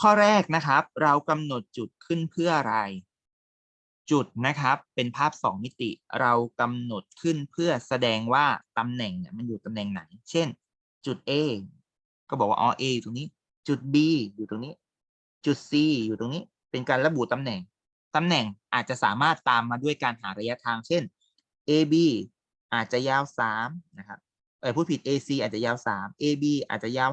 ข้อแรกนะครับ เรากำหนดจุดขึ้นเพื่ออะไร จุดนะครับเป็นภาพสองมิติ เรากำหนดขึ้นเพื่อแสดงว่าตำแหน่งเนี่ยมันอยู่ตำแหน่งไหน เช่น จุด A ก็บอกว่าอ๋อ A อยู่ตรงนี้ จุด B อยู่ตรงนี้ จุด C อยู่ตรงนี้ เป็นการระบุตำแหน่งตำแหน่งอาจจะสามารถตามมาด้วยการหาระยะทาง เช่น AB อาจจะยาว3นะครับเออพูดผิด AC อาจจะยาว 3 AB อาจจะยาว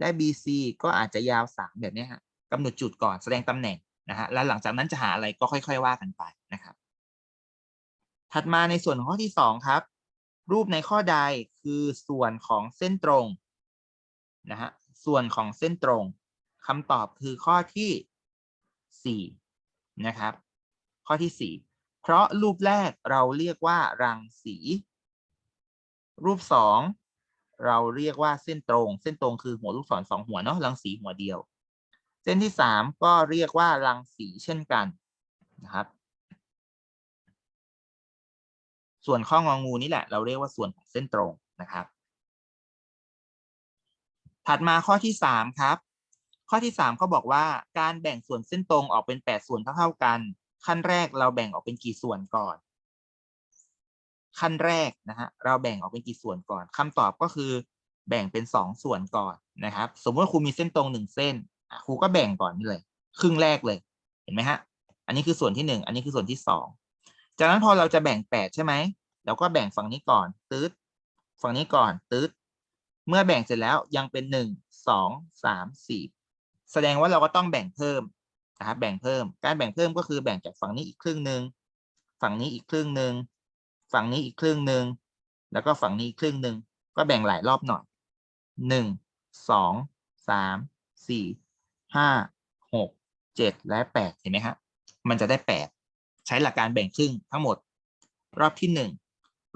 5และ BC ก็อาจจะยาว 3 แบบนี้ฮะกำหนดจุดก่อนแสดงตำแหน่งนะฮะแล้วหลังจากนั้นจะหาอะไรก็ค่อย ๆ ว่ากันไปนะครับ ถัดมาในส่วนของข้อที่ 2 ครับ รูปในข้อใดคือส่วนของเส้นตรงนะฮะส่วนของเส้นตรงคำตอบคือข้อที่ 4 นะครับ ข้อที่ 4 เพราะรูปแรกเราเรียกว่ารังสี รูป 2 เราเรียกว่าเส้นตรง เส้นตรงคือหัวลูกศรสองหัวเนาะรังสีหัวเดียว เส้นที่3ก็เรียกว่ารังสีเช่นกันนะครับ ส่วนข้ององูนี่แหละ เราเรียกว่าส่วนของเส้นตรงนะครับ ถัดมาข้อที่3ครับ ข้อที่3เขาบอกว่าการแบ่งส่วนเส้นตรงออกเป็น8ส่วนเท่าๆกัน ขั้นแรกเราแบ่งออกเป็นกี่ส่วนก่อน ขั้นแรกนะฮะเราแบ่งออกเป็นกี่ส่วนก่อนคำตอบก็คือแบ่งเป็น 2 ส่วนก่อนนะครับ สมมติว่าครูมีเส้นตรงหนึ่งเส้นครูก็แบ่งก่อนนี่เลย ครึ่งแรกเลยเห็นไหมฮะอันนี้คือส่วนที่ 1 อันนี้คือส่วนที่ 2 จากนั้นพอเราจะแบ่ง 8 ใช่ไหมเราก็แบ่งฝั่งนี้ก่อนตืดฝั่งนี้ก่อนตืดเมื่อแบ่งเสร็จแล้วยังเป็น 1 2 3 4 แสดงว่าเราก็ต้องแบ่งเพิ่มนะครับแบ่งเพิ่มการแบ่งเพิ่มก็คือแบ่งจากฝั่งนี้อีกครึ่งหนึ่งฝั่งนี้อีกครึ่งหนึ่ง ฝั่งนี้อีกครึ่งหนึ่งแล้วก็ฝั่งนี้อีกครึ่งหนึ่งก็แบ่งหลายรอบหน่อยหนึ่งสองสามสี่ห้าหกเจ็ดและแปดเห็นไหมฮะมันจะได้แปดใช้หลักการแบ่งครึ่งทั้งหมด รอบที่หนึ่ง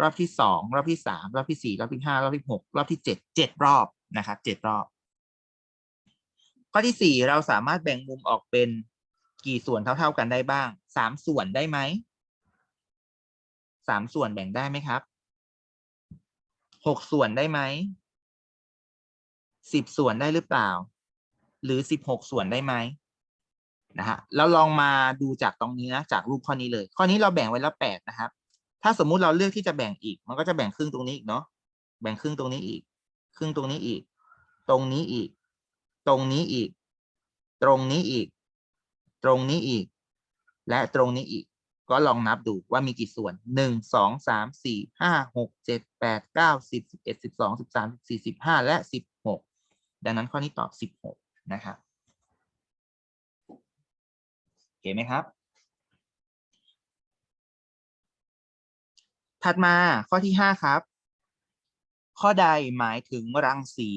รอบที่สองรอบที่สามรอบที่สี่รอบที่ห้ารอบที่หกรอบที่เจ็ดเจ็ดรอบนะครับเจ็ดรอบ ข้อที่สี่เราสามารถแบ่งมุมออกเป็นกี่ส่วนเท่า ๆกันได้บ้างสามส่วนได้ไหม สามส่วนแบ่งได้ไหมครับหกส่วนได้ไหมสิบส่วนได้หรือเปล่า หรือสิบหกส่วนได้ไหมนะฮะเราลองมาดูจากตรงนี้นะจากรูปข้อนี้เลย ข้อนี้เราแบ่งไว้แล้วแปดนะครับ ถ้าสมมุติเราเลือกที่จะแบ่งอีก มันก็จะแบ่งครึ่งตรงนี้อีกเนาะแบ่งครึ่งตรงนี้อีก ครึ่งตรงนี้อีก ตรงนี้อีก ตรงนี้อีก ตรงนี้อีก ตรงนี้อีก และตรงนี้อีก ก็ลองนับดูว่ามีกี่ส่วนหนึ่งสองสามสี่ห้าหกเจ็ดแปดเก้าสิบสิบเอ็ดสิบสองสิบสามสิบสี่สิบห้าและสิบหกดังนั้นข้อนี้ตอบสิบหกนะครับโอเคไหมครับ ถัดมาข้อที่ห้าครับ ข้อใดหมายถึงรังสี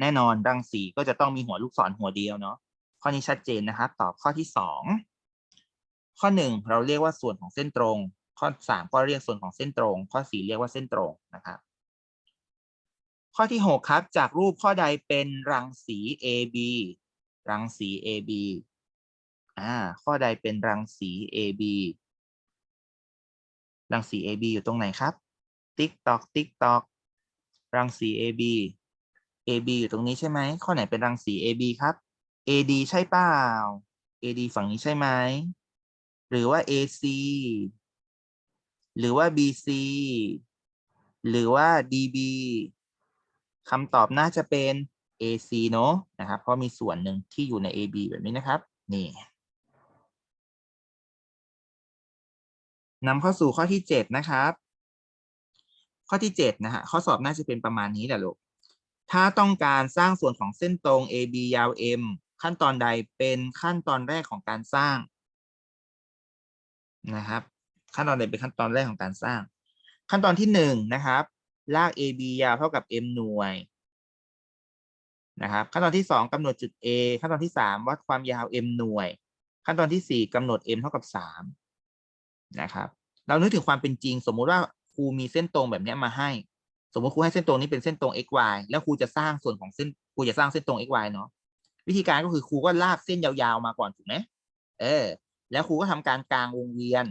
แน่นอนรังสีก็จะต้องมีหัวลูกศรหัวเดียวเนาะข้อนี้ชัดเจนนะครับ ตอบข้อที่สอง ข้อหนึ่งเราเรียกว่าส่วนของเส้นตรง ข้อสามก็เรียกส่วนของเส้นตรง ข้อสี่เรียกว่าเส้นตรงนะครับ ข้อที่หกครับ จากรูปข้อใดเป็นรังสี AB รังสี AB อ่า ข้อใดเป็นรังสี AB รังสี AB อยู่ตรงไหนครับ ติ๊กตอก ติ๊กตอก รังสี AB AB อยู่ตรงนี้ใช่ไหม ข้อไหนเป็นรังสี AB ครับ AD ใช่เปล่า AD ฝั่งนี้ใช่ไหม หรือว่า AC หรือว่า BC หรือว่า DB คำตอบน่าจะเป็น AC เนอะนะครับ เพราะมีส่วนหนึ่งที่อยู่ใน AB แบบนี้นะครับ นี่นำเข้าสู่ข้อที่เจ็ดนะครับ ข้อที่เจ็ดนะฮะ ข้อสอบน่าจะเป็นประมาณนี้แหละลูก ถ้าต้องการสร้างส่วนของเส้นตรง AB ยาว M ขั้นตอนใดเป็นขั้นตอนแรกของการสร้าง นะครับ ขั้นตอนใดเป็นขั้นตอนแรกของการสร้าง ขั้นตอนที่หนึ่งนะครับลาก AB ยาวเท่ากับ M หน่วยนะครับขั้นตอนที่สองกำหนดจุด A ขั้นตอนที่สามวัดความยาว M หน่วย ขั้นตอนที่สี่กำหนด M เท่ากับสามนะครับ เรานึกถึงความเป็นจริง สมมุติว่าครูมีเส้นตรงแบบนี้มาให้ สมมติครูให้เส้นตรงนี้เป็นเส้นตรง x y แล้วครูจะสร้างส่วนของเส้นครูจะสร้างเส้นตรง x y เนาะวิธีการก็คือครูก็ลากเส้นยาวๆมาก่อนถูกไหมเออ แล้วครูก็ทำการกลางวงเวียน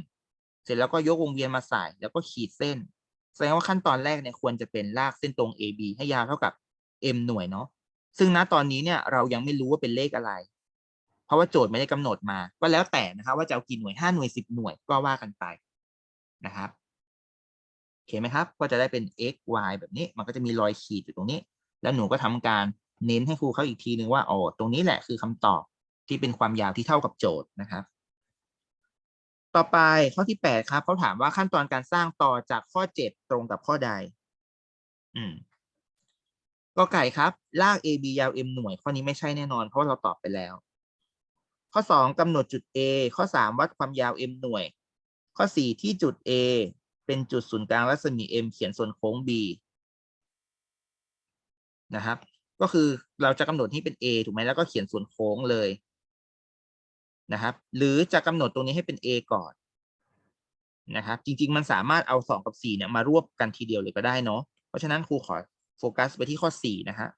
เสร็จแล้วก็ยกวงเวียนมาใส่ แล้วก็ขีดเส้น แสดงว่าขั้นตอนแรกเนี่ยควรจะเป็นลากเส้นตรง AB ให้ยาวเท่ากับ m หน่วยเนาะซึ่งณตอนนี้เนี่ยเรายังไม่รู้ว่าเป็นเลขอะไร เพราะว่าโจทย์ไม่ได้กำหนดมา ก็แล้วแต่นะครับว่าจะเอากี่หน่วยห้าหน่วยสิบหน่วยก็ว่ากันไปนะครับโอเคไหมครับ ก็จะได้เป็น x y แบบนี้ มันก็จะมีรอยขีดอยู่ตรงนี้ แล้วหนูก็ทำการเน้นให้ครูเขาอีกทีนึงว่าอ๋อตรงนี้แหละคือคำตอบที่เป็นความยาวที่เท่ากับโจทย์นะครับ ต่อไปข้อที่แปดครับเขาถามว่าขั้นตอนการสร้างต่อจากข้อเจ็ดตรงกับข้อใด อืมก็ไก่ครับลาก AB ยาว M หน่วย ข้อนี้ไม่ใช่แน่นอน เพราะเราตอบไปแล้ว ข้อสองกำหนดจุด A ข้อสามวัดความยาว M หน่วย ข้อสี่ที่จุด A เป็นจุดศูนย์กลางรัศมี M เขียนส่วนโค้ง B นะครับ ก็คือเราจะกำหนดที่เป็น A ถูกไหมแล้วก็เขียนส่วนโค้งเลย นะครับ หรือจะกำหนดตรงนี้ให้เป็น A ก่อนนะครับ จริง ๆ มันสามารถเอาสองกับสี่เนี่ยมารวบกันทีเดียวเลยก็ได้เนาะ เพราะฉะนั้นครูขอโฟกัสไปที่ข้อสี่นะฮะ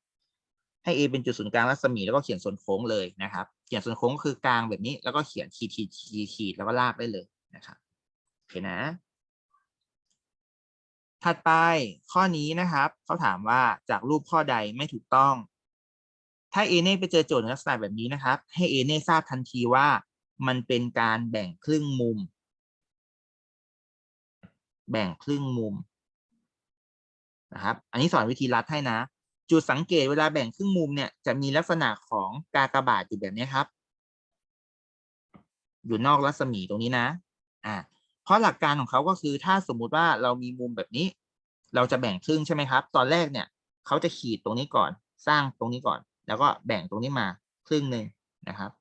ให้ A เป็นจุดศูนย์กลางรัศมีแล้วก็เขียนส่วนโค้งเลยนะครับ เขียนส่วนโค้งก็คือกลางแบบนี้แล้วก็เขียนขีดขีดขีดขีดแล้วก็ลากได้เลยนะครับโอเคนะ ถัดไปข้อนี้นะครับเขาถามว่าจากรูปข้อใดไม่ถูกต้อง ถ้าเอเน่ไปเจอโจทย์ลักษณะแบบนี้นะครับ ให้เอเน่ทราบทันทีว่ามันเป็นการแบ่งครึ่งมุม แบ่งครึ่งมุมนะครับ อันนี้สอนวิธีรัดให้นะ จุดสังเกตเวลาแบ่งครึ่งมุมเนี่ยจะมีลักษณะของกากบาทอยู่แบบนี้ครับ อยู่นอกรัศมีตรงนี้นะอ่าเพราะหลักการของเขาก็คือถ้าสมมุติว่าเรามีมุมแบบนี้ เราจะแบ่งครึ่งใช่ไหมครับ ตอนแรกเนี่ย เขาจะขีดตรงนี้ก่อน สร้างตรงนี้ก่อน แล้วก็แบ่งตรงนี้มาครึ่งหนึ่งนะครับ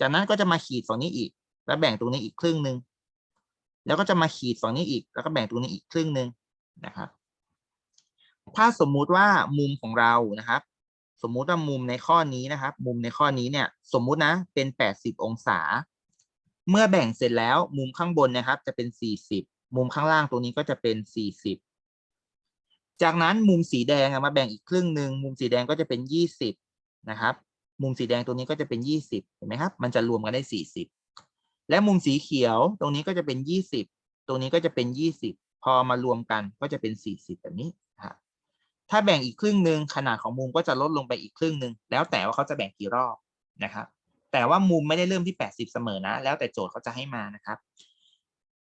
จากนั้นก็จะมาขีดฝั่งนี้อีก แล้วแบ่งตรงนี้อีกครึ่งหนึ่งแล้วก็จะมาขีดฝั่งนี้อีก แล้วก็แบ่งตรงนี้อีกครึ่งหนึ่งนะครับ ถ้าสมมุติว่ามุมของเรานะครับ สมมุติว่ามุมในข้อนี้นะครับ มุมในข้อนี้เนี่ย สมมุตินะเป็นแปดสิบองศา เมื่อแบ่งเสร็จแล้วมุมข้างบนนะครับ จะเป็นสี่สิบมุมข้างล่างตรงนี้ก็จะเป็นสี่สิบ จากนั้นมุมสีแดงมาแบ่งอีกครึ่งหนึ่งมุมสีแดงก็จะเป็นยี่สิบนะครับ มุมสีแดงตรงนี้ก็จะเป็นยี่สิบเห็นไหมครับ มันจะรวมกันได้สี่สิบและมุมสีเขียวตรงนี้ก็จะเป็นยี่สิบตรงนี้ก็จะเป็นยี่สิบพอมารวมกันก็จะเป็นสี่สิบแบบนี้ครับถ้าแบ่งอีกครึ่งหนึ่งขนาดของมุมก็จะลดลงไปอีกครึ่งหนึ่งแล้วแต่ว่าเขาจะแบ่งกี่รอบนะครับ แต่ว่ามุมไม่ได้เริ่มที่แปดสิบเสมอนะ แล้วแต่โจทย์เขาจะให้มานะครับ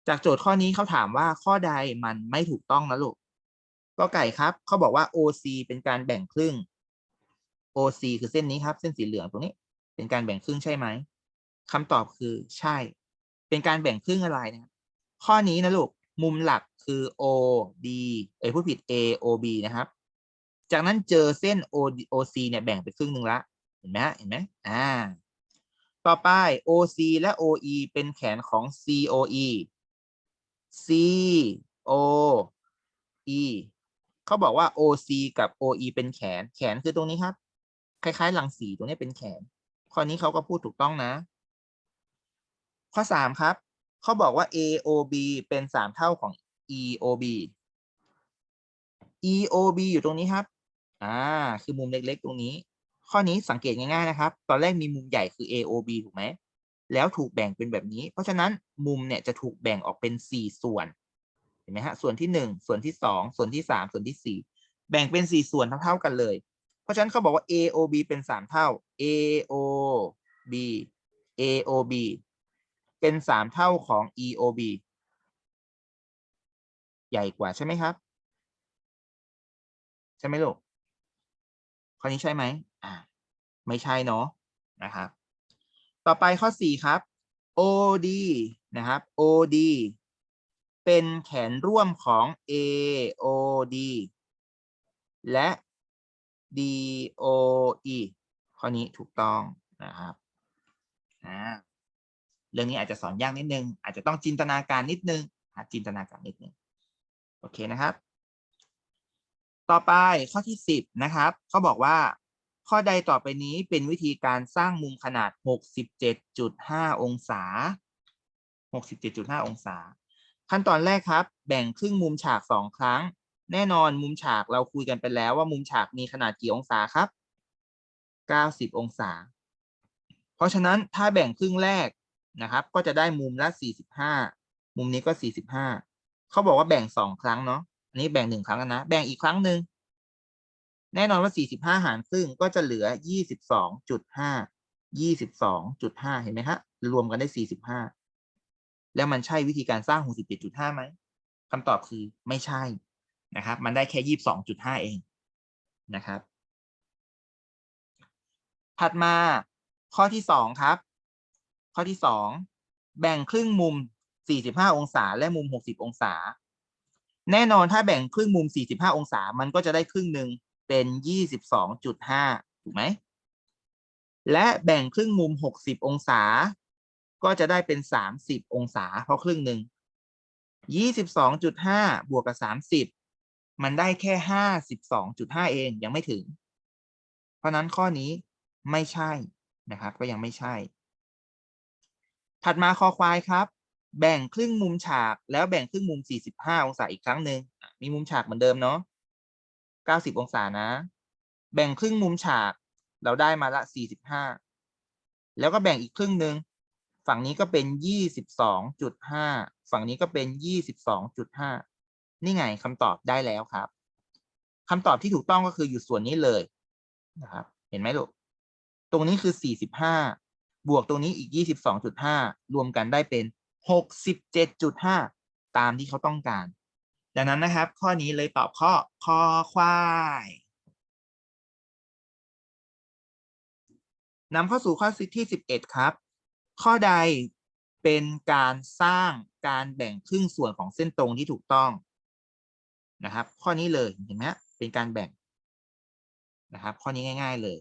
จากโจทย์ข้อนี้เขาถามว่าข้อใดมันไม่ถูกต้องนะลูก ก็ไก่ครับเขาบอกว่า OC เป็นการแบ่งครึ่ง OC คือเส้นนี้ครับ เส้นสีเหลืองตรงนี้ เป็นการแบ่งครึ่งใช่ไหมคำตอบคือใช่ เป็นการแบ่งครึ่งอะไรนะข้อนี้นะลูกมุมหลักคือ OD เอ้ยผู้ผิด AOB นะครับ จากนั้นเจอเส้น OC เนี่ยแบ่งไปครึ่งหนึ่งละเห็นไหมเห็นไหมอ่า ต่อไป OC และ OE เป็นแขนของ COE COE เขาบอกว่า OC กับ OE เป็นแขน แขนคือตรงนี้ครับ คล้ายๆ หลังสีตรงนี้เป็นแขน ข้อนี้เขาก็พูดถูกต้องนะ ข้อสามครับ เขาบอกว่า AOB เป็นสามเท่าของ EOB EOB อยู่ตรงนี้ครับ อ่า คือมุมเล็กๆ ตรงนี้ ข้อนี้สังเกตง่ายๆ นะครับ ตอนแรกมีมุมใหญ่คือ AOB ถูกไหม แล้วถูกแบ่งเป็นแบบนี้ เพราะฉะนั้นมุมเนี่ยจะถูกแบ่งออกเป็นสี่ส่วน เห็นไหมฮะส่วนที่หนึ่งส่วนที่สองส่วนที่สามส่วนที่สี่แบ่งเป็นสี่ส่วนเท่าๆกันเลย เพราะฉะนั้นเขาบอกว่า AOB เป็นสามเท่า AOB AOB เป็นสามเท่าของ EOB ใหญ่กว่าใช่ไหมครับ ใช่ไหมลูกข้อนี้ใช่ไหมอ่าไม่ใช่เนาะนะครับ ต่อไปข้อสี่ครับ OD นะครับ OD เป็นแขนร่วมของ AOD และ DOE ข้อนี้ถูกต้องนะครับอ่าเรื่องนี้อาจจะสอนยากนิดนึง อาจจะต้องจินตนาการนิดนึงจินตนาการนิดนึง โอเคนะครับ ต่อไปข้อที่สิบนะครับเขาบอกว่า ข้อใดต่อไปนี้เป็นวิธีการสร้างมุมขนาดหกสิบเจ็ดจุดห้าองศาหกสิบเจ็ดจุดห้าองศา ขั้นตอนแรกครับ แบ่งครึ่งมุมฉากสองครั้ง แน่นอนมุมฉากเราคุยกันไปแล้วว่ามุมฉากมีขนาดกี่องศาครับเก้าสิบองศา เพราะฉะนั้นถ้าแบ่งครึ่งแรกนะครับ ก็จะได้มุมละสี่สิบห้ามุมนี้ก็สี่สิบห้าเขาบอกว่าแบ่งสองครั้งเนาะอันนี้แบ่งหนึ่งครั้งนะ แบ่งอีกครั้งหนึ่งแน่นอนว่า 45 หารครึ่งก็จะเหลือ 22.5ยี่สิบสองจุดห้าเห็นไหมฮะ รวมกันได้สี่สิบห้า แล้วมันใช่วิธีการสร้างหกสิบเจ็ดจุดห้าไหมคำตอบคือไม่ใช่นะครับ มันได้แค่ยี่สิบสองจุดห้าเองนะครับ ถัดมาข้อที่สองครับ ข้อที่สองแบ่งครึ่งมุม 45 องศา และมุม 60 องศา แน่นอนถ้าแบ่งครึ่งมุม 45 องศา มันก็จะได้ครึ่งหนึ่งเป็น 22.5 ถูกไหมและแบ่งครึ่งมุม 60 องศา ก็จะได้เป็น30องศา เพราะครึ่งหนึ่ง22.5บวกกับ30มันได้แค่52.5เองยังไม่ถึง เพราะนั้นข้อนี้ไม่ใช่นะครับ ก็ยังไม่ใช่ ถัดมาคอควายครับ แบ่งครึ่งมุมฉากแล้วแบ่งครึ่งมุม45องศาอีกครั้งหนึ่งมีมุมฉากเหมือนเดิมเนาะ90องศานะ แบ่งครึ่งมุมฉากเราได้มาละ45แล้วก็แบ่งอีกครึ่งหนึ่ง ฝั่งนี้ก็เป็น22.5ฝั่งนี้ก็เป็น22.5นี่ไงคำตอบได้แล้วครับคำตอบที่ถูกต้องก็คืออยู่ส่วนนี้เลยนะครับ เห็นไหมลูก ตรงนี้คือ45บวกตรงนี้อีก22.5รวมกันได้เป็น67.5ตามที่เขาต้องการ ดังนั้นนะครับ ข้อนี้เลยตอบข้อคอควายนำเข้าสู่ข้อที่11ครับ ข้อใดเป็นการสร้างการแบ่งครึ่งส่วนของเส้นตรงที่ถูกต้องนะครับ ข้อนี้เลยเห็นไหมเป็นการแบ่งนะครับ ข้อนี้ง่าย ๆเลย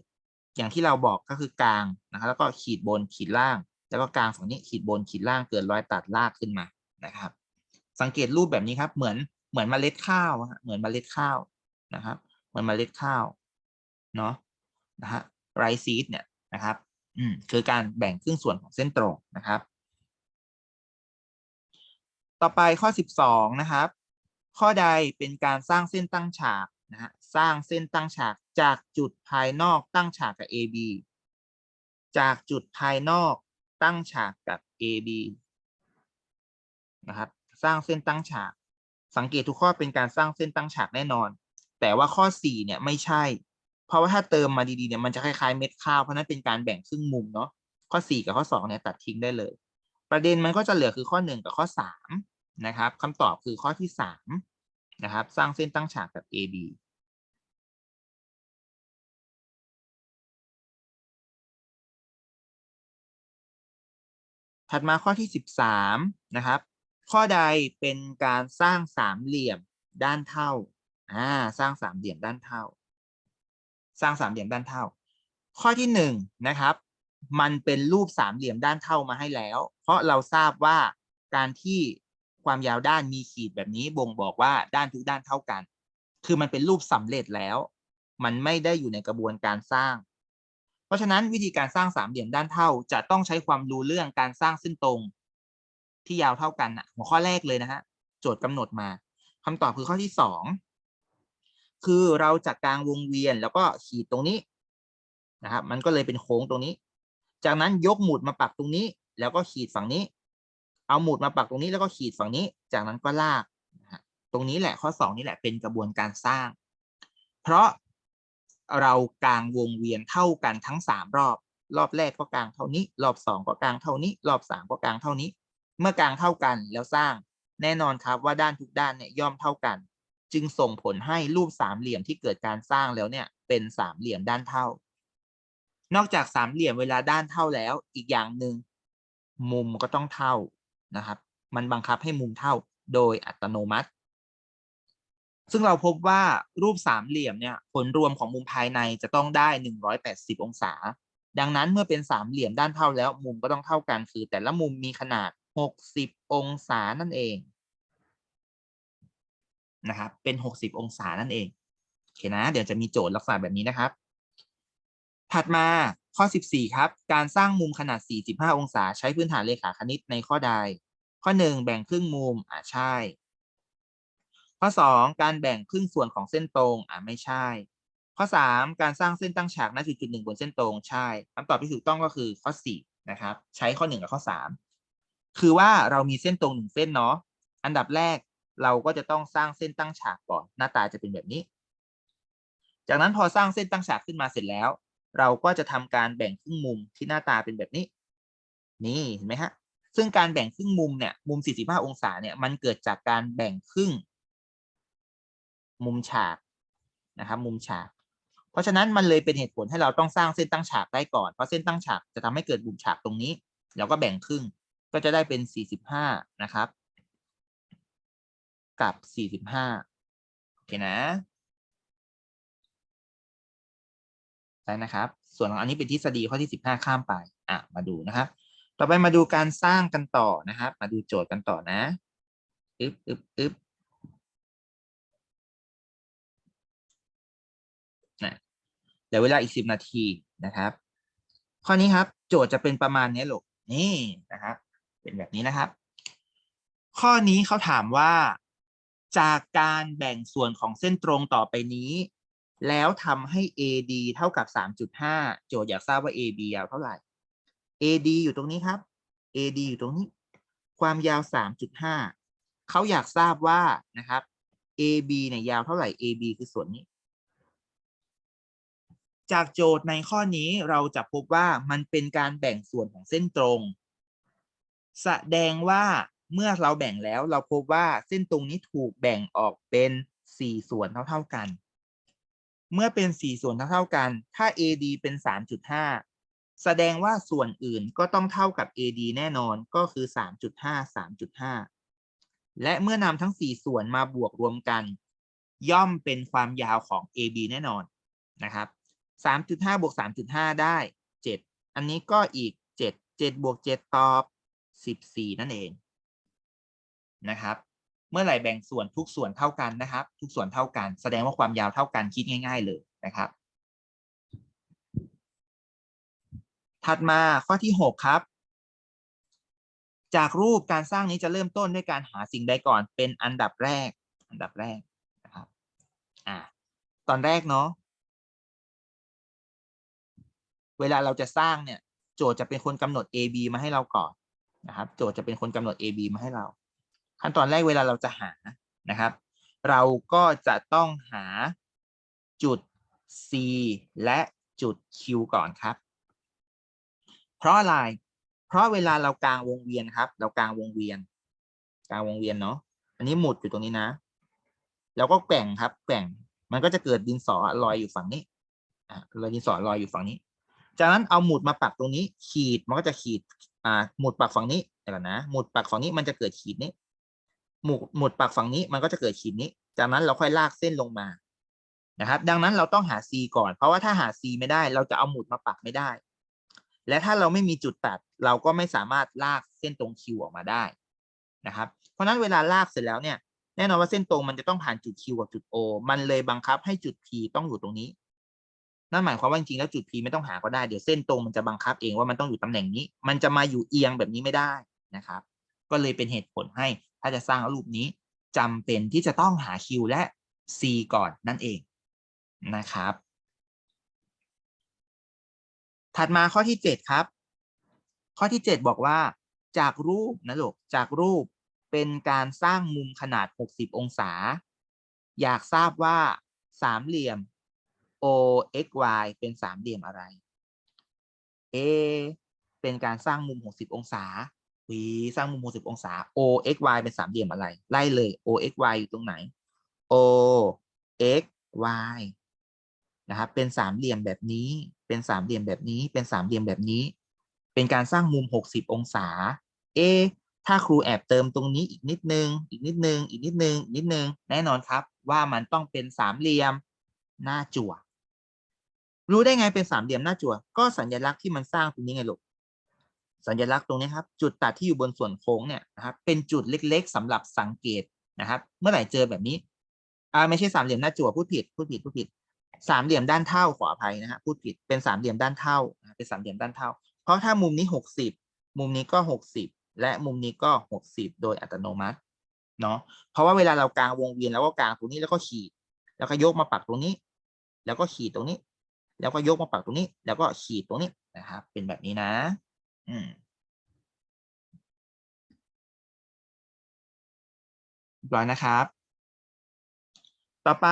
อย่างที่เราบอกก็คือกลางนะครับ แล้วก็ขีดบนขีดล่าง แล้วก็กลางฝั่งนี้ขีดบนขีดล่างเกิดรอยตัดลากขึ้นมานะครับ สังเกตรูปแบบนี้ครับเหมือนเหมือนเมล็ดข้าวเหมือนเมล็ดข้าวนะครับ เหมือนเมล็ดข้าวเนาะนะฮะไรซีดเนี่ยนะครับ อืมคือการแบ่งครึ่งส่วนของเส้นตรงนะครับ ต่อไปข้อ 12 นะครับ ข้อใดเป็นการสร้างเส้นตั้งฉากนะฮะสร้างเส้นตั้งฉากจากจุดภายนอกตั้งฉากกับ AB จากจุดภายนอกตั้งฉากกับ AB นะครับ สร้างเส้นตั้งฉาก สังเกตทุกข้อเป็นการสร้างเส้นตั้งฉากแน่นอน แต่ว่าข้อ 4 เนี่ยไม่ใช่ เพราะว่าถ้าเติมมาดีๆเนี่ยมันจะคล้ายๆเม็ดข้าวเพราะนั้นเป็นการแบ่งครึ่งมุมเนาะข้อ 4 กับข้อ2เนี่ยตัดทิ้งได้เลย ประเด็นมันก็จะเหลือคือข้อ 1 กับข้อ3นะครับคำตอบคือข้อที่3นะครับสร้างเส้นตั้งฉากกับ AB ถัดมาข้อที่ 13นะครับ ข้อใดเป็นการสร้างสามเหลี่ยมด้านเท่าอ่าสร้างสามเหลี่ยมด้านเท่า สร้างสามเหลี่ยมด้านเท่า ข้อที่หนึ่งนะครับ มันเป็นรูปสามเหลี่ยมด้านเท่ามาให้แล้ว เพราะเราทราบว่าการที่ความยาวด้านมีขีดแบบนี้บ่งบอกว่าด้านทุกด้านเท่ากัน คือมันเป็นรูปสำเร็จแล้ว มันไม่ได้อยู่ในกระบวนการสร้าง เพราะฉะนั้นวิธีการสร้างสามเหลี่ยมด้านเท่า จะต้องใช้ความรู้เรื่องการสร้างเส้นตรง ที่ยาวเท่ากันอะหัวข้อแรกเลยนะฮะโจทย์กำหนดมาคำตอบคือข้อที่สอง คือเราจากกลางวงเวียนแล้วก็ขีดตรงนี้นะครับมันก็เลยเป็นโค้งตรงนี้ จากนั้นยกหมุดมาปักตรงนี้ แล้วก็ขีดฝั่งนี้ เอาหมุดมาปักตรงนี้แล้วก็ขีดฝั่งนี้ จากนั้นก็ลากนะฮะตรงนี้แหละข้อสองนี่แหละเป็นกระบวนการสร้าง เพราะเรากลางวงเวียนเท่ากันทั้งสามรอบ รอบแรกก็กลางเท่านี้ รอบสองก็กลางเท่านี้ รอบสามก็กลางเท่านี้ เมื่อกลางเท่ากันแล้วสร้างแน่นอนครับว่าด้านทุกด้านเนี่ยย่อมเท่ากัน จึงส่งผลให้รูปสามเหลี่ยมที่เกิดการสร้างแล้วเนี่ย เป็นสามเหลี่ยมด้านเท่า นอกจากสามเหลี่ยมเวลาด้านเท่าแล้ว อีกอย่างหนึ่งมุมก็ต้องเท่านะครับ มันบังคับให้มุมเท่าโดยอัตโนมัติ ซึ่งเราพบว่ารูปสามเหลี่ยมเนี่ยผลรวมของมุมภายในจะต้องได้ 180 องศา ดังนั้นเมื่อเป็นสามเหลี่ยมด้านเท่าแล้ว มุมก็ต้องเท่ากันคือ แต่ละมุมมีขนาด 60 องศานั่นเอง นะครับเป็น 60 องศานั่นเองโอเคนะ เดี๋ยวจะมีโจทย์ลักษณะแบบนี้นะครับ ถัดมาข้อ 14 ครับ การสร้างมุมขนาด 45 องศา ใช้พื้นฐานเลขาคณิตในข้อใด ข้อ 1 แบ่งครึ่งมุมอ่าใช่ ข้อ 2 การแบ่งครึ่งส่วนของเส้นตรงอ่าไม่ใช่ ข้อ 3 การสร้างเส้นตั้งฉากณจุดจุดหนึ่งบนเส้นตรงใช่คำตอบที่ถูกต้องก็คือข้อ 4 นะครับ ใช้ข้อ 1 กับข้อ 3 คือว่าเรามีเส้นตรงหนึ่งเส้นเนาะอันดับแรก เราก็จะต้องสร้างเส้นตั้งฉากก่อนหน้าตาจะเป็นแบบนี้ จากนั้นพอสร้างเส้นตั้งฉากขึ้นมาเสร็จแล้ว เราก็จะทำการแบ่งครึ่งมุมที่หน้าตาเป็นแบบนี้ นี่เห็นไหมฮะซึ่งการแบ่งครึ่งมุมเนี่ยมุม 45 องศาเนี่ยมันเกิดจากการแบ่งครึ่ง มุมฉากนะครับมุมฉาก เพราะฉะนั้นมันเลยเป็นเหตุผลให้เราต้องสร้างเส้นตั้งฉากได้ก่อนเพราะเส้นตั้งฉากจะทำให้เกิดมุมฉากตรงนี้เราก็แบ่งครึ่งก็จะได้เป็น 45 นะครับ กับ45โอเคนะได้นะครับ ส่วนของอันนี้เป็นทฤษฎีข้อที่15ข้ามไป อะ มาดูนะครับ ต่อไปมาดูการสร้างกันต่อนะครับ มาดูโจทย์กันต่อนะอึ๊บอึ๊บอึ๊บนะเดี๋ยวเวลาอีก10นาทีนะครับ ข้อนี้ครับ โจทย์จะเป็นประมาณนี้หลกนี่นะครับ เป็นแบบนี้นะครับ ข้อนี้เขาถามว่า จากการแบ่งส่วนของเส้นตรงต่อไปนี้ แล้วทำให้ AD เท่ากับ 3.5 โจทย์อยากทราบว่า AB ยาวเท่าไหร่ AD อยู่ตรงนี้ครับ AD อยู่ตรงนี้ ความยาว 3.5 เขาอยากทราบว่านะครับ AB เนี่ยยาวเท่าไหร่ AB คือส่วนนี้ จากโจทย์ในข้อนี้เราจะพบว่ามันเป็นการแบ่งส่วนของเส้นตรง แสดงว่า เมื่อเราแบ่งแล้วเราพบว่าเส้นตรงนี้ถูกแบ่งออกเป็น4ส่วนเท่าๆกัน เมื่อเป็น4ส่วนเท่าๆกัน ถ้า AD เป็น3.5แสดงว่าส่วนอื่นก็ต้องเท่ากับ AD แน่นอนก็คือ 3.5 3.5 และเมื่อนำทั้ง 4 ส่วนมาบวกรวมกัน ย่อมเป็นความยาวของ AB แน่นอนนะครับ 3.5 บวก 3.5 ได้ 7 อันนี้ก็อีก 7 7 บวก 7 ตอบ 14 นั่นเอง นะครับ เมื่อไหร่แบ่งส่วนทุกส่วนเท่ากันนะครับ ทุกส่วนเท่ากัน แสดงว่าความยาวเท่ากันคิดง่าย ๆ เลยนะครับ ถัดมาข้อที่ 6 ครับ จากรูปการสร้างนี้จะเริ่มต้นด้วยการหาสิ่งใดก่อนเป็นอันดับแรก อันดับแรกนะครับอ่าตอนแรกเนาะเวลาเราจะสร้างเนี่ย โจทย์จะเป็นคนกำหนด A B มาให้เราก่อนนะครับ โจทย์จะเป็นคนกำหนด A B มาให้เรา ขั้นตอนแรกเวลาเราจะหานะครับ เราก็จะต้องหาจุด C และจุด Q ก่อนครับ เพราะอะไร เพราะเวลาเรากางวงเวียนครับ เรากางวงเวียนกางวงเวียนเนาะ อันนี้หมุดอยู่ตรงนี้นะ แล้วก็แกว่งครับแกว่ง มันก็จะเกิดดินสอลอยอยู่ฝั่งนี้อ่ารอยดินสอลอยอยู่ฝั่งนี้ จากนั้นเอาหมุดมาปักตรงนี้ ขีด มันก็จะขีด อ่า หมุดปักฝั่งนี้เดี๋ยวก่อนนะ หมุดปักฝั่งนี้มันจะเกิดขีดนี้ หมุดหมุดปักฝั่งนี้มันก็จะเกิดขีดนี้ จากนั้นเราค่อยลากเส้นลงมานะครับ ดังนั้นเราต้องหา C ก่อน เพราะว่าถ้าหา C ไม่ได้ เราจะเอาหมุดมาปักไม่ได้ และถ้าเราไม่มีจุดตัด เราก็ไม่สามารถลากเส้นตรง Q ออกมาได้นะครับ เพราะฉะนั้นเวลาลากเสร็จแล้วเนี่ยแน่นอนว่าเส้นตรงมันจะต้องผ่านจุด Q กับจุด O มันเลยบังคับให้จุด P ต้องอยู่ตรงนี้นั่นหมายความว่าจริงๆแล้วจุด P ไม่ต้องหาก็ได้เดี๋ยวเส้นตรงมันจะบังคับเองว่ามันต้องอยู่ตำแหน่งนี้ มันจะมาอยู่เอียงแบบนี้ไม่ได้นะครับ ก็เลยเป็นเหตุผลให้ ถ้าจะสร้างรูปนี้จำเป็นที่จะต้องหา Q และ C ก่อนนั่นเองนะครับ ถัดมาข้อที่ 7 ครับ ข้อที่ 7 บอกว่า จากรูปนะลูกจากรูปเป็นการสร้างมุมขนาด 60 องศา อยากทราบว่าสามเหลี่ยม OXY เป็นสามเหลี่ยมอะไร A เป็นการสร้างมุม 60 องศา B สร้างมุม 60 องศา OXY เป็นสามเหลี่ยมอะไร ไล่เลย OXY อยู่ตรงไหน OXY นะครับ เป็นสามเหลี่ยมแบบนี้ เป็นสามเหลี่ยมแบบนี้ เป็นสามเหลี่ยมแบบนี้ เป็นการสร้างมุม 60 องศา เอ ถ้าครูแอบเติมตรงนี้อีกนิดนึง อีกนิดนึง อีกนิดนึง อีกนิดนึง แน่นอนครับ ว่ามันต้องเป็นสามเหลี่ยมหน้าจั่ว รู้ได้ไงเป็นสามเหลี่ยมหน้าจั่ว ก็สัญลักษณ์ที่มันสร้างตรงนี้ไงลูก สัญลักษณ์ตรงนี้ครับ จุดตัดที่อยู่บนส่วนโค้งเนี่ยนะครับ เป็นจุดเล็ก ๆสำหรับสังเกตนะครับ เมื่อไหร่เจอแบบนี้อ่าไม่ใช่สามเหลี่ยมหน้าจั่วพูดผิดพูดผิดพูดผิด สามเหลี่ยมด้านเท่าขออภัยนะฮะพูดผิดเป็นสามเหลี่ยมด้านเท่าเป็นสามเหลี่ยมด้านเท่า เพราะถ้ามุมนี้หกสิบมุมนี้ก็หกสิบและมุมนี้ก็หกสิบโดยอัตโนมัติเนาะเพราะว่าเวลาเรากางวงเวียนแล้วก็กางตรงนี้แล้วก็ขีด แล้วก็ยกมาปักตรงนี้ แล้วก็ขีดตรงนี้ แล้วก็ยกมาปักตรงนี้ แล้วก็ขีดตรงนี้นะครับ เป็นแบบนี้นะ อืม ร้อยนะครับ ต่อไป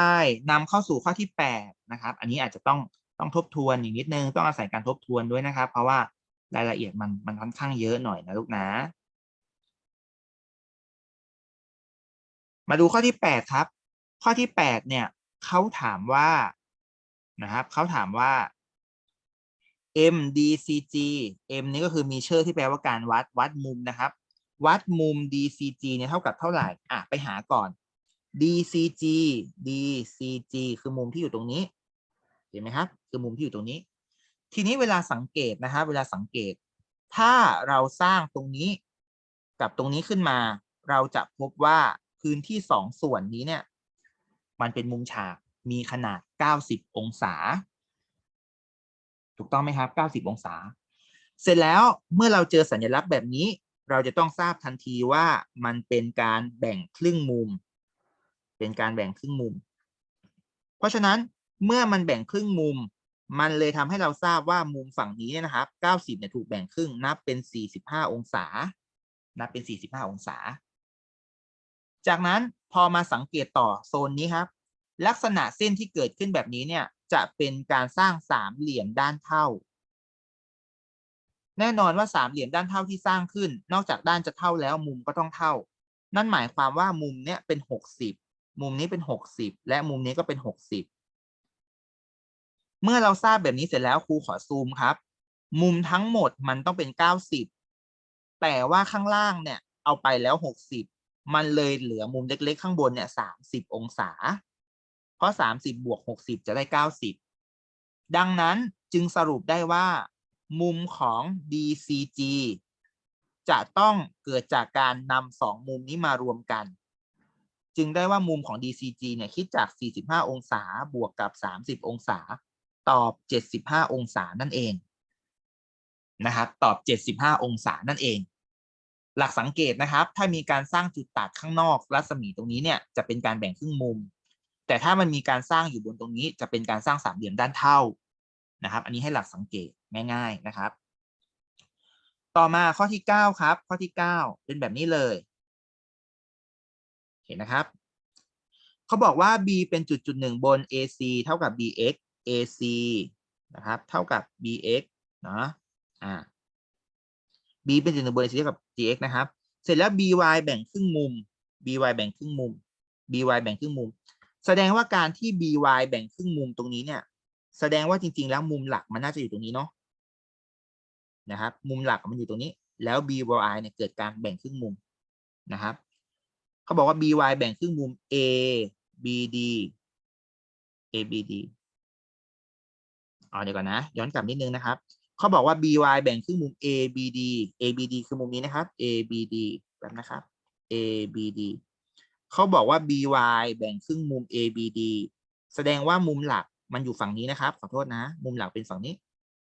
นำเข้าสู่ข้อที่แปดนะครับ อันนี้อาจจะต้องต้องทบทวนอีกนิดนึง ต้องอาศัยการทบทวนด้วยนะครับ เพราะว่ารายละเอียดมันมันค่อนข้างเยอะหน่อยนะลูกนะ มาดูข้อที่แปดครับ ข้อที่แปดเนี่ยเขาถามว่านะครับเขาถามว่า MDCG M นี่ก็คือมีเชื่อที่แปลว่าการวัดวัดมุมนะครับ วัดมุม DCG เนี่ยเท่ากับเท่าไหร่อะไปหาก่อน DCG DCG คือมุมที่อยู่ตรงนี้ เห็นไหมครับ คือมุมที่อยู่ตรงนี้ ทีนี้เวลาสังเกตนะครับเวลาสังเกต ถ้าเราสร้างตรงนี้กับตรงนี้ขึ้นมา เราจะพบว่าพื้นที่สองส่วนนี้เนี่ย มันเป็นมุมฉากมีขนาด 90 องศา ถูกต้องไหมครับ 90 องศา เสร็จแล้วเมื่อเราเจอสัญลักษณ์แบบนี้ เราจะต้องทราบทันทีว่ามันเป็นการแบ่งครึ่งมุม เป็นการแบ่งครึ่งมุม เพราะฉะนั้นเมื่อมันแบ่งครึ่งมุม มันเลยทำให้เราทราบว่ามุมฝั่งนี้เนี่ยนะครับ 90 เนี่ยถูกแบ่งครึ่งนับเป็น 45 องศา นับเป็น 45 องศา จากนั้นพอมาสังเกตต่อโซนนี้ครับ ลักษณะเส้นที่เกิดขึ้นแบบนี้เนี่ย จะเป็นการสร้างสามเหลี่ยมด้านเท่า แน่นอนว่าสามเหลี่ยมด้านเท่าที่สร้างขึ้น นอกจากด้านจะเท่าแล้วมุมก็ต้องเท่า นั่นหมายความว่ามุมเนี้ยเป็นหกสิบมุมนี้เป็นหกสิบและมุมนี้ก็เป็นหกสิบเมื่อเราทราบแบบนี้เสร็จแล้วครูขอซูมครับ มุมทั้งหมดมันต้องเป็นเก้าสิบแต่ว่าข้างล่างเนี่ยเอาไปแล้วหกสิบมันเลยเหลือมุมเล็กๆ ข้างบนเนี่ยสามสิบองศา เพราะสามสิบบวกหกสิบจะได้เก้าสิบดังนั้นจึงสรุปได้ว่า มุมของ DCG จะต้องเกิดจากการนำสองมุมนี้มารวมกัน จึงได้ว่ามุมของ DCG เนี่ยคิดจาก 45 องศาบวกกับ 30 องศา ตอบ 75 องศานั่นเองนะครับตอบ 75 องศานั่นเอง หลักสังเกตนะครับ ถ้ามีการสร้างจุดตัดข้างนอกรัศมีตรงนี้เนี่ยจะเป็นการแบ่งครึ่งมุม แต่ถ้ามันมีการสร้างอยู่บนตรงนี้ จะเป็นการสร้างสามเหลี่ยมด้านเท่านะครับ อันนี้ให้หลักสังเกตง่ายๆนะครับ ต่อมาข้อที่เก้าครับ ข้อที่เก้าเป็นแบบนี้เลย เห็นนะครับเขาบอกว่า b เป็นจุดจุดหนึ่งบน ac เท่ากับ bx ac นะครับ เท่ากับ bx เนาะอ่า b เป็นจุดหนึ่งบน ac เท่ากับ gx นะครับ เสร็จแล้ว by แบ่งครึ่งมุม by แบ่งครึ่งมุม by แบ่งครึ่งมุม แสดงว่าการที่ by แบ่งครึ่งมุมตรงนี้เนี่ย แสดงว่าจริง ๆ แล้วมุมหลักมันน่าจะอยู่ตรงนี้เนาะนะครับ มุมหลักมันอยู่ตรงนี้ แล้ว by เนี่ยเกิดการแบ่งครึ่งมุมนะครับเขาบอกว่า by แบ่งครึ่งมุม a bd a bd อ๋อเดี๋ยวก่อนนะ ย้อนกลับนิดนึงนะครับเขาบอกว่า by แบ่งครึ่งมุม a bd a bd คือมุมนี้นะครับ a bd แบบนะครับ a bd เขาบอกว่า by แบ่งครึ่งมุม a bd แสดงว่ามุมหลักมันอยู่ฝั่งนี้นะครับ ขอโทษนะ มุมหลักเป็นฝั่งนี้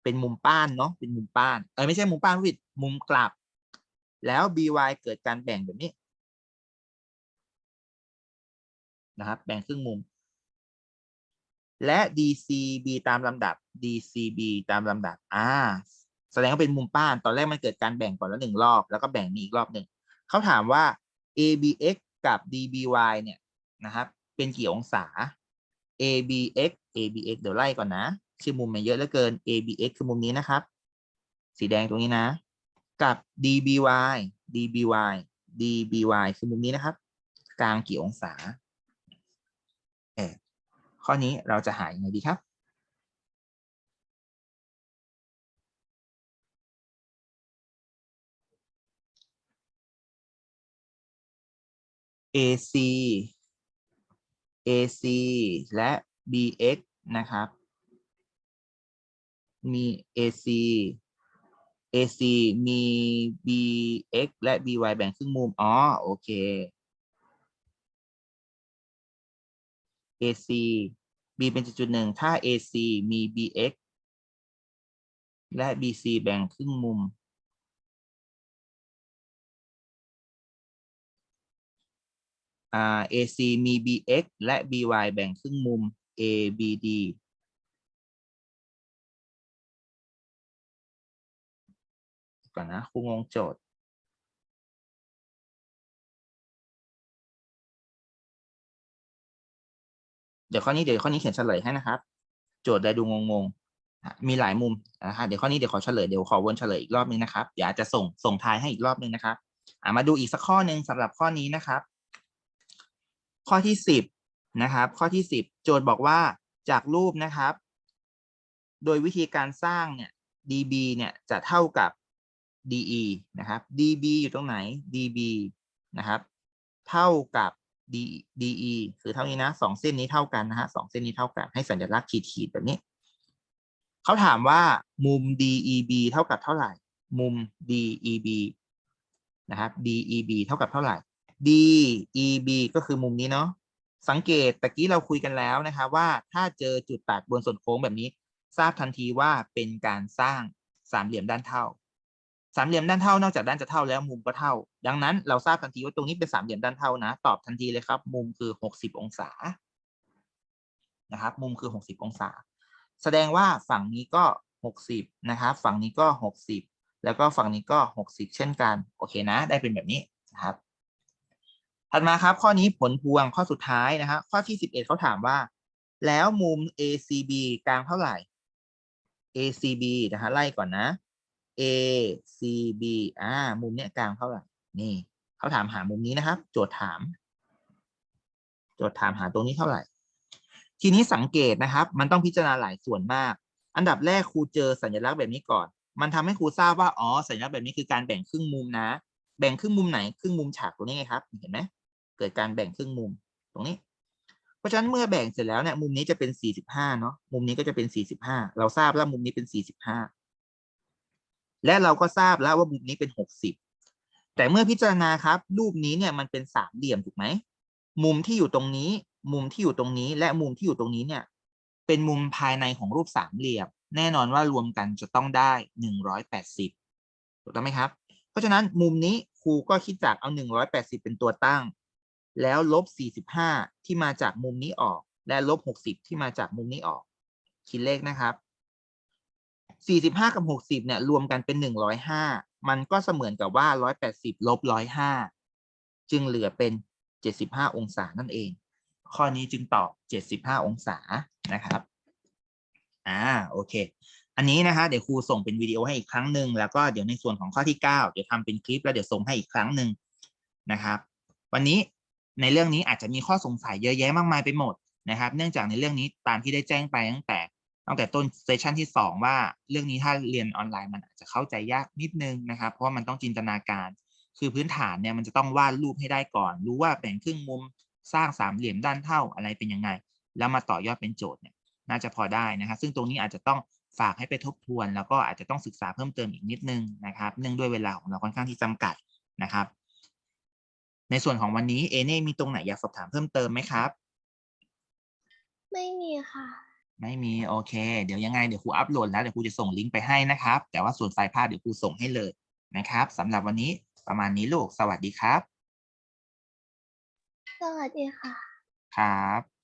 เป็นมุมป้านเนาะ เป็นมุมป้าน เออไม่ใช่มุมป้านวิดมุมกลับ แล้ว by เกิดการแบ่งแบบนี้นะครับ แบ่งครึ่งมุม และ DCB ตามลำดับ DCB ตามลำดับ อ่า แสดงว่าเป็นมุมป้าน ตอนแรกมันเกิดการแบ่งก่อนแล้วหนึ่งรอบ แล้วก็แบ่งมีอีกรอบหนึ่ง เขาถามว่า ABX กับ DBY เนี่ยนะครับเป็นกี่องศา ABX ABX เดี๋ยวไล่ก่อนนะ ชื่อมุมมันเยอะเหลือเกิน ABX คือมุมนี้นะครับ สีแดงตรงนี้นะ กับ DBY DBY DBY คือมุมนี้นะครับ กลางกี่องศาเออข้อนี้เราจะหายังไงดีครับ AC AC และ BX นะครับ มี AC AC มี BX และ BY แบ่งครึ่งมุม อ๋อ โอเค AC B เป็นจุดหนึ่งถ้า AC มี BX และ BC แบ่งครึ่งมุม AC มี BX และ BY แบ่งครึ่งมุม ABD ก่อนนะครูงงโจทย์เดี๋ยวข้อนี้เดี๋ยวข้อนี้เขียนเฉลยให้นะครับ โจทย์ได้ดูงงมีหลายมุมนะคะเดี๋ยวข้อนี้เดี๋ยวขอเฉลยเดี๋ยวขอวนเฉลยอีกรอบนึงนะครับเดี๋ยวอาจจะส่งส่งท้ายให้อีกรอบนึงนะครับมาดูอีกสักข้อหนึ่งสำหรับข้อนี้นะครับ ข้อที่สิบนะครับ ข้อที่สิบโจทย์บอกว่าจากรูปนะครับ โดยวิธีการสร้างเนี่ย db เนี่ยจะเท่ากับ de นะครับ db อยู่ตรงไหน db นะครับ เท่ากับ d de คือเท่านี้นะสองเส้นนี้เท่ากันนะฮะสองเส้นนี้เท่ากันให้สัญลักษณ์ขีดขีดๆแบบนี้เขาถามว่ามุม DEB เท่ากับเท่าไหร่ มุม DEB นะครับ DEB เท่ากับเท่าไหร่ DEB ก็คือมุมนี้เนาะสังเกตตะกี้เราคุยกันแล้วนะครับว่าถ้าเจอจุดตัดบนส่วนโค้งแบบนี้ ทราบทันทีว่าเป็นการสร้างสามเหลี่ยมด้านเท่า สามเหลี่ยมด้านเท่านอกจากด้านจะเท่าแล้วมุมก็เท่า ดังนั้นเราทราบทันทีว่าตรงนี้เป็นสามเหลี่ยมด้านเท่านะ ตอบทันทีเลยครับ มุมคือหกสิบองศานะครับมุมคือหกสิบองศา แสดงว่าฝั่งนี้ก็หกสิบนะครับฝั่งนี้ก็หกสิบแล้วก็ฝั่งนี้ก็หกสิบเช่นกันโอเคนะ ได้เป็นแบบนี้นะครับ ถัดมาครับ ข้อนี้ผลพวงข้อสุดท้ายนะครับข้อที่สิบเอ็ดเขาถามว่า แล้วมุม ACB กลางเท่าไหร่ ACB นะฮะไล่ก่อนนะ ACB อ่า มุมเนี้ยกลางเท่าไหร่ นี่เขาถามหามุมนี้นะครับ โจทย์ถาม โจทย์ถามหาตรงนี้เท่าไหร่ ทีนี้สังเกตนะครับ มันต้องพิจารณาหลายส่วนมาก อันดับแรกครูเจอสัญลักษณ์แบบนี้ก่อน มันทำให้ครูทราบว่า อ๋อ สัญลักษณ์แบบนี้คือการแบ่งครึ่งมุมนะ แบ่งครึ่งมุมไหนครึ่งมุมฉากตรงนี้ไงครับ เห็นไหมเกิดการแบ่งครึ่งมุมตรงนี้ เพราะฉะนั้นเมื่อแบ่งเสร็จแล้วเนี่ยมุมนี้จะเป็น 45 เนาะมุมนี้ก็จะเป็น 45 เราทราบแล้วมุมนี้เป็น 45 และเราก็ทราบแล้วว่ามุมนี้เป็น 60 แต่เมื่อพิจารณาครับ รูปนี้เนี่ยมันเป็นสามเหลี่ยมถูกไหมมุมที่อยู่ตรงนี้ มุมที่อยู่ตรงนี้ และมุมที่อยู่ตรงนี้เนี่ย เป็นมุมภายในของรูปสามเหลี่ยม แน่นอนว่ารวมกันจะต้องได้ 180ถูกต้องไหมครับ ราะฉะนั้นมุมนี้ครูก็คิดจากเอา 180 เป็นตัวตั้ง แล้วลบ 45 ที่มาจากมุมนี้ออก และลบ 60 ที่มาจากมุมนี้ออก คิดเลขนะครับ 45 กับ 60 เนี่ยรวมกันเป็น 105 มันก็เสมือนกับว่า 180 ลบ 105 จึงเหลือเป็น 75 องศานั่นเอง ข้อนี้จึงตอบ 75 องศานะครับ อ่า โอเค อันนี้นะคะเดี๋ยวครูส่งเป็นวิดีโอให้อีกครั้งหนึ่งแล้วก็เดี๋ยวในส่วนของข้อที่ 9 เดี๋ยวทำเป็นคลิปแล้วเดี๋ยวส่งให้อีกครั้งหนึ่งนะครับ วันนี้ในเรื่องนี้อาจจะมีข้อสงสัยเยอะแยะมากมายไปหมดนะครับ เนื่องจากในเรื่องนี้ตามที่ได้แจ้งไปตั้งแต่ตั้งแต่ต้นเซสชันที่ 2 ว่าเรื่องนี้ถ้าเรียนออนไลน์มันอาจจะเข้าใจยากนิดนึงนะครับ เพราะว่ามันต้องจินตนาการ คือพื้นฐานเนี่ยมันจะต้องวาดรูปให้ได้ก่อน รู้ว่าแบ่งครึ่งมุมสร้างสามเหลี่ยมด้านเท่าอะไรเป็นยังไง แล้วมาต่อยอดเป็นโจทย์เนี่ยน่าจะพอได้นะครับซึ่งตรงนี้อาจจะต้อง ฝากให้ไปทบทวน แล้วก็อาจจะต้องศึกษาเพิ่มเติมอีกนิดนึงนะครับ เนื่องด้วยเวลาของเราค่อนข้างที่จำกัดนะครับ ในส่วนของวันนี้เอเน่มีตรงไหนอยากสอบถามเพิ่มเติมไหมครับ ไม่มีค่ะ ไม่มีโอเค เดี๋ยวยังไงเดี๋ยวครูอัปโหลดแล้วเดี๋ยวครูจะส่งลิงก์ไปให้นะครับ แต่ว่าส่วนไฟล์ภาพเดี๋ยวครูส่งให้เลยนะครับสำหรับวันนี้ประมาณนี้ลูกสวัสดีครับ สวัสดีค่ะ ครับ